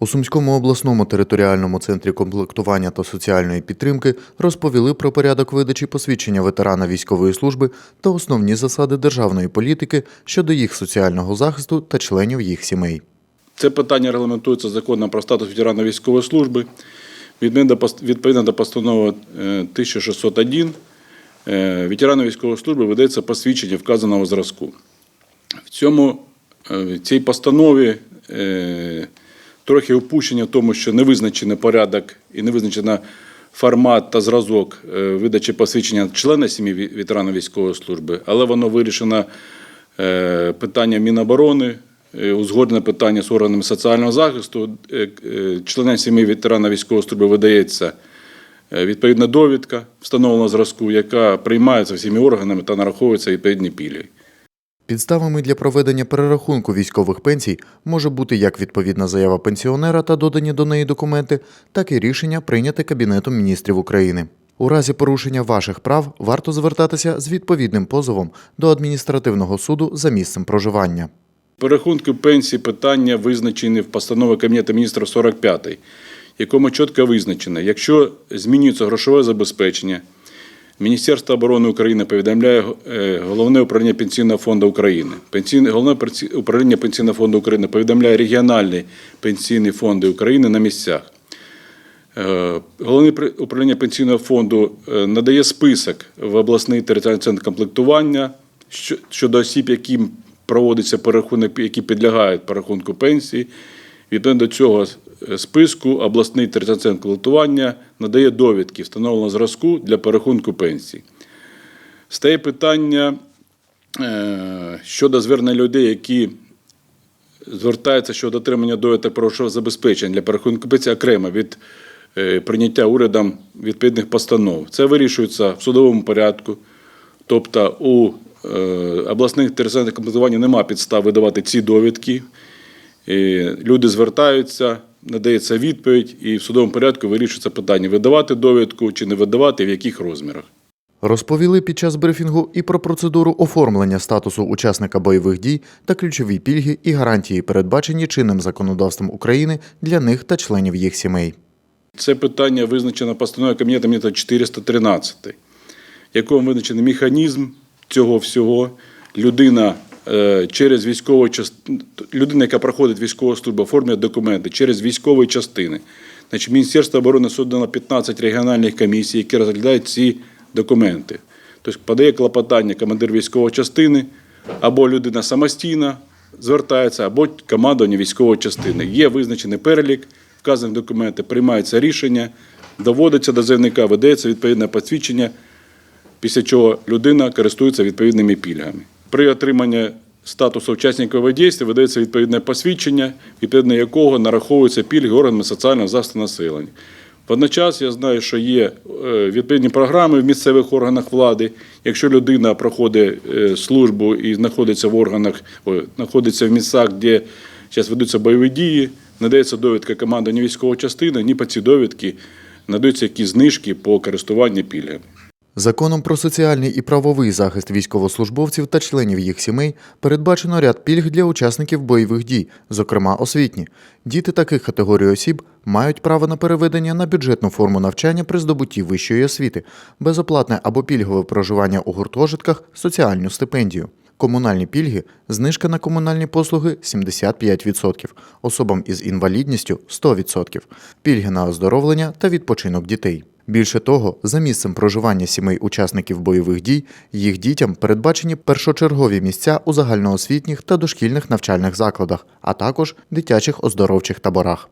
У Сумському обласному територіальному центрі комплектування та соціальної підтримки розповіли про порядок видачі посвідчення ветерана військової служби та основні засади державної політики щодо їх соціального захисту та членів їх сімей. Це питання регламентується законом про статус ветерана військової служби. Відповідно до постанови е, 1601 е, ветерану військової служби видається посвідчення вказаного зразку. В цьому е, в цій постанові е, трохи опущення в тому, що не визначений порядок і не визначено формат та зразок е, видачі посвідчення члена сім'ї ветерана військової служби, але воно вирішено е, питання Міноборони, е, узгоджене питання з органами соціального захисту. Членам сім'ї ветерана військової служби видається відповідна довідка встановленого зразку, яка приймається всіми органами та нараховується відповідні пільги. Підставами для проведення перерахунку військових пенсій може бути як відповідна заява пенсіонера та додані до неї документи, так і рішення прийняте Кабінетом міністрів України. У разі порушення ваших прав варто звертатися з відповідним позовом до адміністративного суду за місцем проживання. Перерахунки пенсії питання визначені в постанові Кабінету міністрів 45, якому чітко визначено, якщо змінюється грошове забезпечення, Міністерство оборони України повідомляє е, Головне управління Пенсійного фонду України. Пенсійне, Головне управління Пенсійного фонду України повідомляє регіональні пенсійні фонди України на місцях. Е, Головне управління пенсійного фонду е, надає список в обласний територіальний центр комплектування щодо осіб, яким проводиться перерахунок, які підлягають перерахунку пенсії. Відповідно до цього списку обласний територіальний центр комплектування надає довідки встановленого зразку для перерахунку пенсій. Стає питання е, щодо звернення людей, які звертаються щодо отримання довідок про забезпечення для перерахунку пенсії окремо від е, прийняття урядом відповідних постанов. Це вирішується в судовому порядку. Тобто у е, обласних територіальних комплектувань немає підстав видавати ці довідки. Люди звертаються, надається відповідь, і в судовому порядку вирішується питання, видавати довідку чи не видавати, в яких розмірах. Розповіли під час брифінгу і про процедуру оформлення статусу учасника бойових дій та ключові пільги і гарантії, передбачені чинним законодавством України для них та членів їх сімей. Це питання визначено постановою Кабінету міністрів 413, в якому визначений механізм цього всього. Людина через військову частину, людина, яка проходить військову службу, оформлює документи через військові частини. Значить, Міністерство оборони создано 15 регіональних комісій, які розглядають ці документи. Тобто подає клопотання командир військової частини, або людина самостійно звертається, або командування військової частини. Є визначений перелік, вказані документи, приймається рішення, доводиться до заявника, видається відповідне посвідчення, після чого людина користується відповідними пільгами. При отриманні статусу учасника дій видається відповідне посвідчення, відповідно якого нараховуються пільги органами соціального захисту населення. Водночас я знаю, що є е, відповідні програми в місцевих органах влади. Якщо людина проходить е, службу і знаходиться в органах, знаходиться в місцях, де зараз ведуться бойові дії, надається довідка командування військової частини, ні по ці довідки надаються якісь знижки по користуванню пільгами. Законом про соціальний і правовий захист військовослужбовців та членів їх сімей передбачено ряд пільг для учасників бойових дій, зокрема освітні. Діти таких категорій осіб мають право на переведення на бюджетну форму навчання при здобутті вищої освіти, безоплатне або пільгове проживання у гуртожитках, соціальну стипендію. Комунальні пільги знижка на комунальні послуги 75%, особам із інвалідністю 100%, пільги на оздоровлення та відпочинок дітей. Більше того, за місцем проживання сімей учасників бойових дій їх дітям передбачені першочергові місця у загальноосвітніх та дошкільних навчальних закладах, а також дитячих оздоровчих таборах.